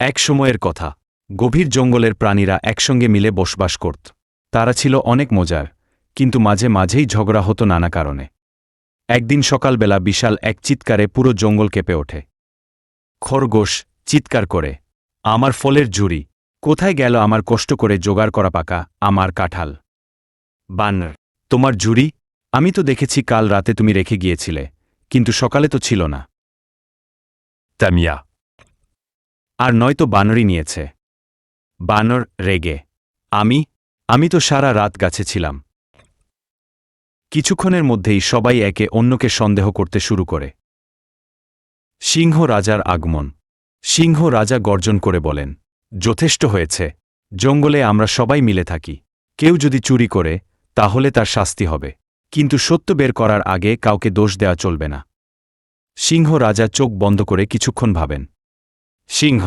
এক সময়ের কথা। গভীর জঙ্গলের প্রাণীরা একসঙ্গে মিলে বসবাস করত। তারা ছিল অনেক মজার, কিন্তু মাঝে মাঝেই ঝগড়া হতো নানা কারণে। একদিন সকালবেলা বিশাল এক চিৎকারে পুরো জঙ্গল কেঁপে ওঠে। খরগোশ, চিৎকার করে, আমার ফলের ঝুড়ি, কোথায় গেল আমার কষ্ট করে জোগাড় করা পাকা, আমার কাঁঠাল? বানর, তোমার ঝুড়ি? আমি তো দেখেছি কাল রাতে তুমি রেখে গিয়েছিলে, কিন্তু সকালে তো ছিল না। তামিয়া আর নয়তো বানরই নিয়েছে। বানর রেগে, আমি আমি তো সারা রাত গাছে ছিলাম। কিছুক্ষণের মধ্যেই সবাই একে অন্যকে সন্দেহ করতে শুরু করে। সিংহ রাজার আগমন। সিংহ রাজা গর্জন করে বলেন, যথেষ্ট হয়েছে। জঙ্গলে আমরা সবাই মিলে থাকি। কেউ যদি চুরি করে, তাহলে তার শাস্তি হবে। কিন্তু সত্য বের করার আগে কাউকে দোষ দেওয়া চলবে না। সিংহ রাজা চোখ বন্ধ করে কিছুক্ষণ ভাবেন। সিংহ,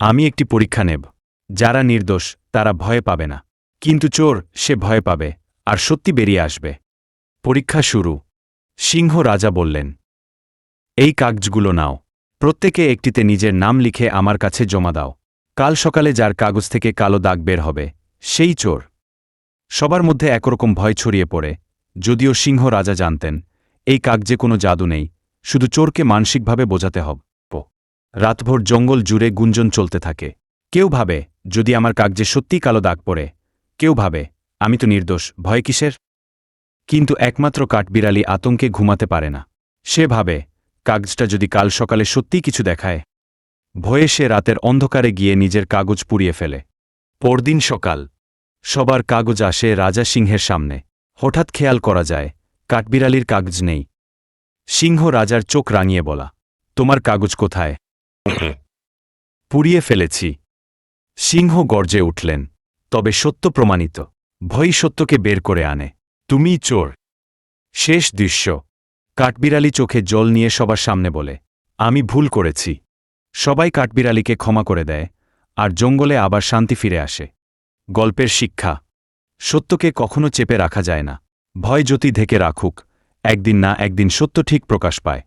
আমি একটি পরীক্ষা নেব। যারা নির্দোষ, তারা ভয় পাবে না। কিন্তু চোর, সে ভয় পাবে, আর সত্যি বেরিয়ে আসবে। পরীক্ষা শুরু। সিংহ রাজা বললেন, এই কাগজগুলো নাও। প্রত্যেকে একটিতে নিজের নাম লিখে আমার কাছে জমা দাও। কাল সকালে যার কাগজ থেকে কালো দাগ বের হবে, সেই চোর। সবার মধ্যে একরকম ভয় ছড়িয়ে পড়ে। যদিও সিংহ রাজা জানতেন, এই কাগজে কোনো জাদু নেই, শুধু চোরকে মানসিকভাবে বোঝাতে হব। রাতভর জঙ্গল জুড়ে গুঞ্জন চলতে থাকে। কেউ ভাবে, যদি আমার কাগজে সত্যি কালো দাগ পড়ে, কেউ ভাবে, আমি তো নির্দোষ, ভয় কিসের? কিন্তু একমাত্র কাঠবিড়ালি আতঙ্কে ঘুমাতে পারে না। সে ভাবে কাগজটা যদি কাল সকালে সত্যিই কিছু দেখায়, ভয়ে সে রাতের অন্ধকারে গিয়ে নিজের কাগজ পুড়িয়ে ফেলে। পরদিন সকাল। সবার কাগজ আসে রাজা সিংহের সামনে। হঠাৎ খেয়াল করা যায়, কাঠবিড়ালির কাগজ নেই। সিংহ রাজার চোখ রাঙিয়ে বলা, তোমার কাগজ কোথায়? পুড়িয়ে ফেলেছি। সিংহ গর্জে উঠলেন, তবে সত্য প্রমাণিত। ভয়ই সত্যকে বের করে আনে। তুমিই চোর। শেষ দৃশ্য। কাঠবিড়ালি চোখে জল নিয়ে সবার সামনে বলে, আমি ভুল করেছি। সবাই কাঠবিড়ালিকে ক্ষমা করে দেয়, আর জঙ্গলে আবার শান্তি ফিরে আসে। গল্পের শিক্ষা। সত্যকে কখনো চেপে রাখা যায় না। ভয় জ্যোতি ঢেকে রাখুক। একদিন না একদিন সত্য ঠিক প্রকাশ পায়।